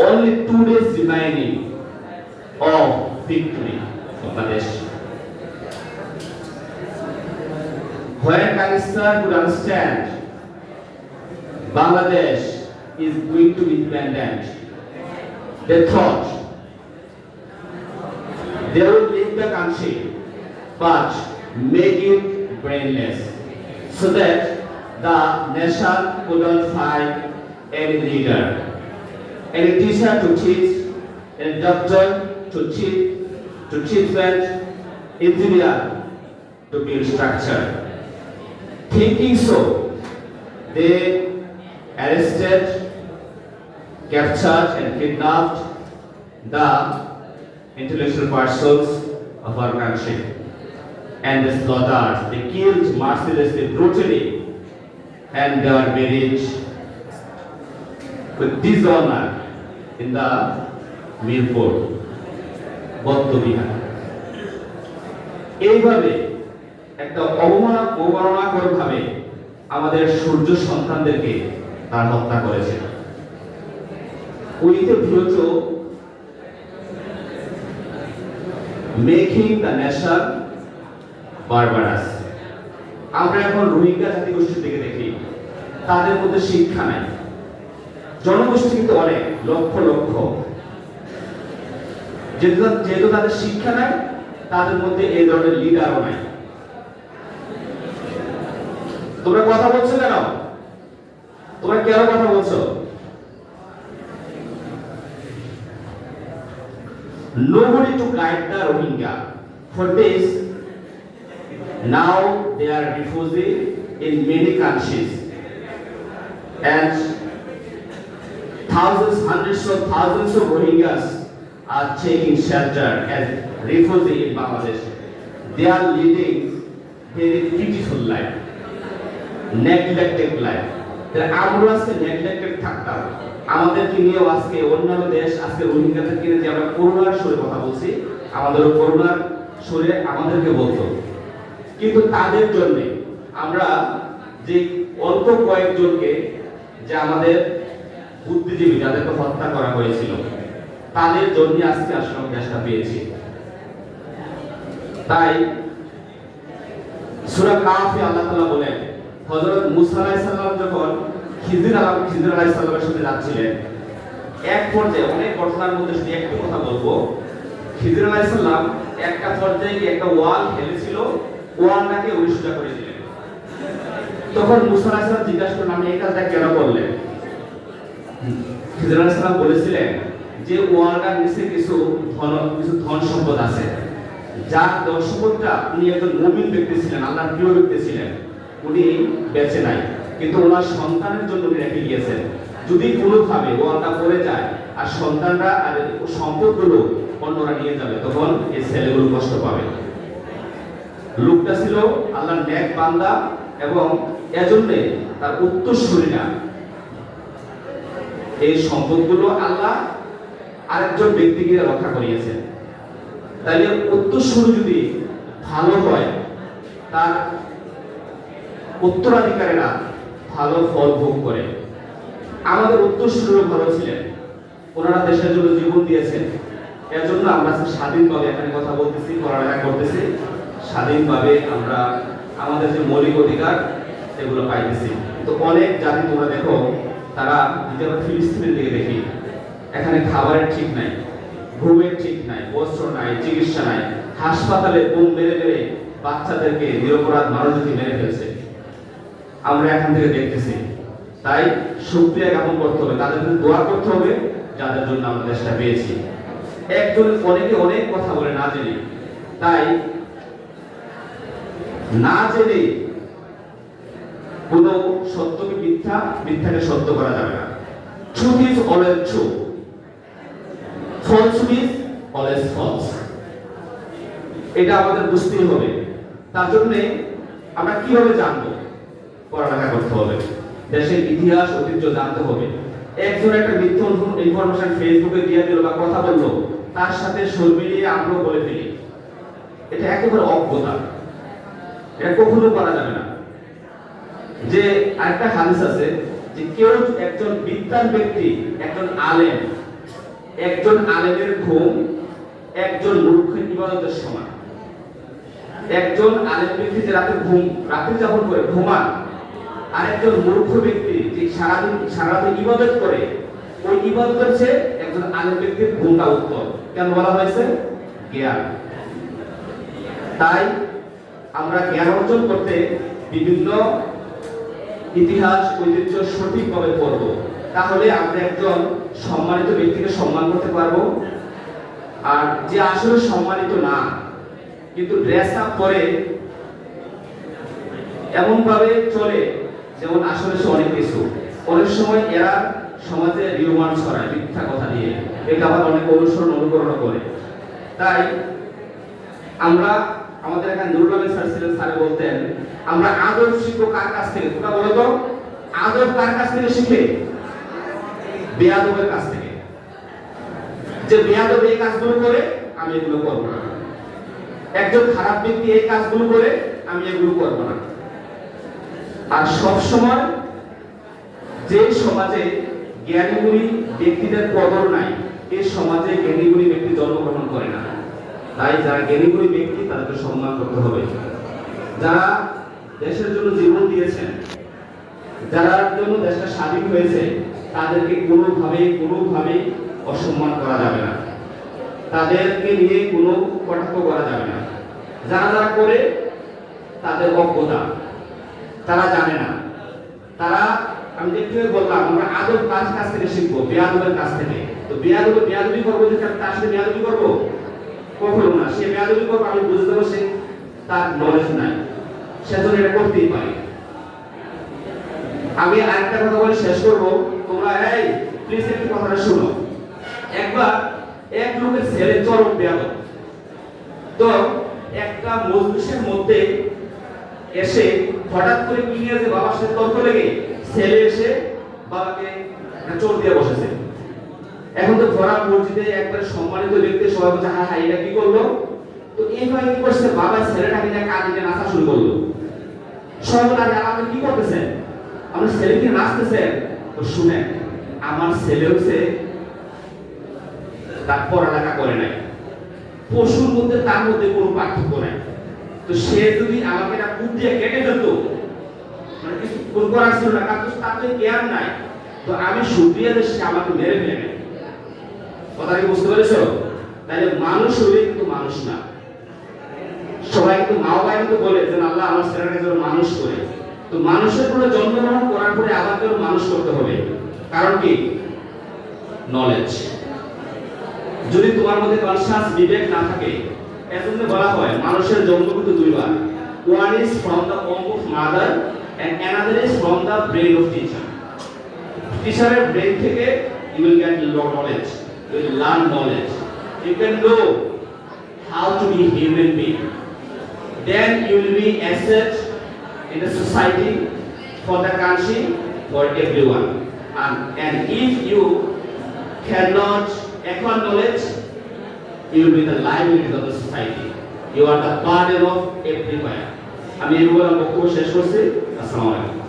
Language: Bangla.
only two days remaining of victory Bangladesh. When Pakistan could understand Bangladesh is going to be independent, they thought they will leave the country but make it brainless so that the nation couldn't find any leader, any teacher to teach, a doctor to teach, to treatment, engineer to build structure. Thinking so, they arrested, captured and kidnapped the intellectual persons of our country and the slaughtered, they killed mercilessly, brutally and they are buried with dishonor in the Mirpur, বৌদ্ধবিহার। এইভাবে একটা অবমাননা অবমাননাকর ভাবে আমাদের সূর্য সন্তানদেরকে তার হত্যা করেছে। With view to making the nation barbarous. আমরা এখন রোহিঙ্গা জাতিগোষ্ঠীর দিকে দেখি। তাদের মধ্যে শিক্ষা নাই। জনগোষ্ঠী কিন্তু অনেক লক্ষ লক্ষ যেহেতু তাদের শিক্ষা নাই তাদের মধ্যে এই ধরনের লিডারও নাই তোমরা কথা বলছো কেন তোমরা কেন কথা বলছো nobody to guide the Rohingya. For this, now they are refugee in many. And thousands, hundreds of thousands of Rohingyas are taking shelter as refugee in Bangladesh. They are leading very beautiful life, neglected life. আমরা আজকে নেগলেক্টেড থাকতাম আমাদেরকে নিয়েও আজকে অন্যান্য দেশ আজকে রোহিঙ্গাদেরকে নিয়ে যে আমরা করোনার সুরে কথা বলছি আমাদের করোনার সুরে আমাদেরকে বলতো কিন্তু তাদের জন্য আমরা যে অল্প কয়েকজনকে যে আমাদের বুদ্ধিজীবী যাদেরকে হত্যা করা হয়েছিল, তাদের জন্য আজকে আমরা দেশটা পেয়েছি। তাই সূরা কাফে আল্লাহ তাআলা বলেন, হযরত মুসা আলাইহিস সালাম যখন খিজির আলাম খিজির আলাইহিস সালামের সাথে যাচ্ছিলেন, এক পর্যায়ে, অনেক ঘটনার মধ্যে শুধু একটু কথা বলব, খিজির আলাইহিস সালাম একটা পর্যায়ে গিয়ে একটা ওয়াল খেলেছিল ওয়ালটাকে উনি সোজা করে দিলেন। তখন মুসা আলাইহিস সালাম জিজ্ঞাসা করলেন, আপনি এই কাজটা কেন করলেন? আলাইহিস সালাম বলেছিলেন যে নিচে কিছু ধন কিছু ধন সম্পদ আছে। যার উনি একজন ব্যক্তি ছিলেন প্রিয় ব্যক্তি ছিলেন। উনি বেঁচে নাই। কিন্তু ওনার সন্তানের জন্য উনি রেখে গিয়েছেন। যদি কোনোভাবে ওয়ালটা পড়ে যায় আর সন্তানরা আর সম্পদগুলো অন্যরা নিয়ে যাবে, তখন এই ছেলেগুলো কষ্ট পাবে। লোকটা ছিল আল্লাহর নেক বান্দা এবং এজন্যে তার উত্তরসূরিরা এই সম্পদগুলো আল্লাহ আরেকজন ব্যক্তিকে রক্ষা করিয়েছেন। তাইলে উত্তরসূরি যদি ভালো হয়, তার উত্তরাধিকারীরা ভালো ফল ভোগ করে। আমাদের উত্তরসূরিও ভালো ছিলেন। ওনারা দেশের জন্য জীবন দিয়েছেন। এর জন্য আমরা স্বাধীনভাবে এখানে কথা বলতেছি, পড়ালেখা করতেছি। স্বাধীনভাবে আমরা আমাদের যে মৌলিক অধিকার সেগুলো পাইতেছি। তো অনেক জাতি তোমরা দেখো তারা যদি আমরা ফিলিস্তিনের দিকে দেখি, এখানে খাবারের ঠিক নাই, ঘুমের ঠিক নাই, বস্ত্র নাই, চিকিৎসা নাই, হাসপাতালে বোম মেরে মেরে বাচ্চাদেরকে নিরপরাধ মানুষকে মেরে ফেলছে, আমরা এখান থেকে দেখতেছি। তাই সুক্রিয়া জ্ঞাপন করতে হবে, তাদের জন্য দোয়া করতে হবে, যাদের জন্য আমরা দেশটা পেয়েছি। একজন অনেকে অনেক কথা বলে না জেনে, তাই না জেনে কোন সত্যকে মিথ্যা, মিথ্যাকে সত্য করা যাবে না। Truth is always true false is always false এটা আমাদের বুঝতেই হবে। তার জন্য আমরা কীভাবে জানব? পড়ালেখা করতে হবে। দেশের ইতিহাস, ঐতিহ্য জানতে হবে। একজন একটা মিথ্যা ইনফরমেশন ফেসবুকে দিয়ে দিল বা কথা বলল, তার সাথে সুর মিলিয়ে আমরাও বলে ফেলি। এটা একেবারে অজ্ঞতা। এটা কখনো করা যাবে না। যে আরেকটা হাদিস আছে যে কেউ একজন বিদ্যান ব্যক্তি, একজন আলেম, একজন আলেমের ঘুম, একজন মূর্খের ইবাদতের সমান একজন আলেম ব্যক্তি যে রাতে ঘুম, রাতে যাপন করে, ঘুমান আর একজন মূর্খ ব্যক্তি যে সারাদিন সারাদিন ইবাদত করে, ওই ইবাদতের চেয়ে একজন আলেম ব্যক্তির ঘুমটা উত্তম। কেন বলা হয়েছে? জ্ঞান। তাই আমরা জ্ঞান অর্জন করতে বিভিন্ন ইতিহাস, ঐতিহ্য সঠিকভাবে পড়ব। তাহলে আমরা একজন সম্মানিত ব্যক্তিকে সম্মান করতে পারব। আর যে আসলে সম্মানিত না, কিন্তু ড্রেস আপ করে এমন ভাবে চলে, যেমন আসলে সে অনেক কিছু। অনেক সময় এরা সমাজে রিউমান ছড়ায়, মিথ্যা কথা দিয়ে। এটা আবার অনেক অনুসরণ অনুকরণ করে। তাই আমরা আমাদের এখানে নুরুল আমিন স্যার ছিলেন, স্যার বলতেন, আমরা আদব শিখব কার কাছ থেকে? তোমরা বলো তো? আদব কার কাছ থেকে শিখে? বেয়াদবের কাছ থেকে। যে বেয়াদব এই কাজগুলো করে, আমি এগুলো করব না। একজন খারাপ ব্যক্তি এই কাজগুলো করে, আমি এগুলো করব না। আর সব সময় যে সমাজে জ্ঞানীগুলি ব্যক্তিদের কদর নাই এই সমাজে জ্ঞানীগুলি ব্যক্তি জন্মগ্রহণ করে না। তাই যারা জ্ঞানীগুলি ব্যক্তি তাদেরকে সম্মান করতে হবে। যারা দেশের জন্য জীবন দিয়েছেন, যারা জন্য দেশটা স্বাধীন হয়েছে, তাদেরকে কোনোভাবে কোনোভাবে অসম্মান করা যাবে না। তাদেরকে নিয়ে কোনো কটাক্ষ করা যাবে না। যারা যারা করে, তাদের অজ্ঞতা। তারা জানে না। তারা, আমি দেখতে বললাম, আমরা আদব কাজ কাছ থেকে শিখব, বেয়াদবের কাছ থেকে। তো বেয়াদবে, বেয়াদবি করব যে তার সাথে বেয়াদবি করব? কখনো না। সে বেয়াদবি করব আমি বুঝে দেবো সে তার নলেজ নাই। সেজন্য এটা করতেই পারে। আমি আরেকটা কথা বলে শেষ করব। তোমরা, এই প্লিজ একটু কথাটা শুনো। একবার এক লোকের ছেলে চরম বেয়াদব। তো একটা মজলিসের মধ্যে এসে হঠাৎ করে কি নিয়ে বাবার সাথে তর্ক লেগে ছেলে এসে বাবাকে চোর দিয়ে বসেছে। এখন তো ধরা মসজিদে একবার সম্মানিত ব্যক্তি সবাই বলছে হ্যাঁ হ্যাঁ এটা কি করল? তো এইভাবে কি করছে বাবা ছেলেটাকে নিয়ে কাঁদিতে নাচা শুরু করল। সবাই বলে আপনি কি করতেছেন? আমার ছেলেকে নাচতেছেন তো শুনেন, আমার ছেলে হচ্ছে তার পড়ালেখা করে নাই। পশুর মধ্যে তার মধ্যে কোনো পার্থক্য নাই। তো সে যদি আমাকে একটা কুপ দিয়ে কেটে ফেলত মানে কিছু করার ছিল না, কারণ তার তো জ্ঞান নাই। তো আমি সুপ্রিয়া যে সে আমাকে মেরে ফেলে কথা কি বুঝতে পেরেছ? তাহলে মানুষ হইলে কিন্তু মানুষ না। সবাই কিন্তু মা বাবা কিন্তু বলে যে আল্লাহ আমার ছেলেটাকে যেন মানুষ করে। তো মানুষের কোনো জন্মগ্রহণ করার পরে আবার কেউ মানুষ করতে হবে। কারণ কি? নলেজ যদি তোমার মধ্যে কনসাস বিবেক না থাকে, এজন্য বলা হয় মানুষের জন্ম কিন্তু দুইবার। One is from the womb of mother and another is from the brain of teacher টিচারের ব্রেন থেকে you will get knowledge will learn knowledge you can know how to be human being then you will be asset in the society for the country for everyone and, and if you cannot acquire knowledge you will be the liability of the society you are the burden of everywhere আমি এগুলো বক্তব্য শেষ করছি আসসালামু আলাইকুম